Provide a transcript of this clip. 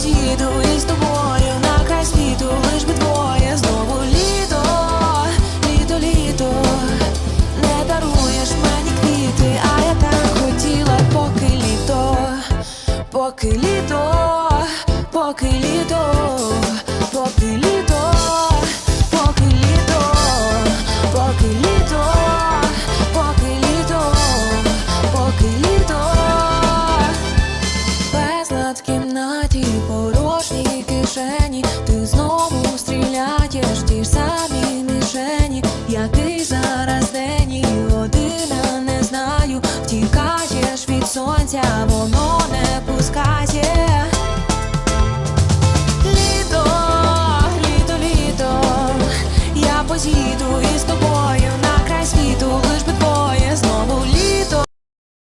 роз'їду із тобою на край світу, лиш би двоє знову літо, літо, літо не даруєш мені квіти, а я так хотіла, поки літо, поки літо, поки літо. кишені, ти знову стріляєш ті ж самі мішені, який зараз день і година не знаю, втікаєш від сонця, воно не пускає. Літо, літо, літо, я позіду.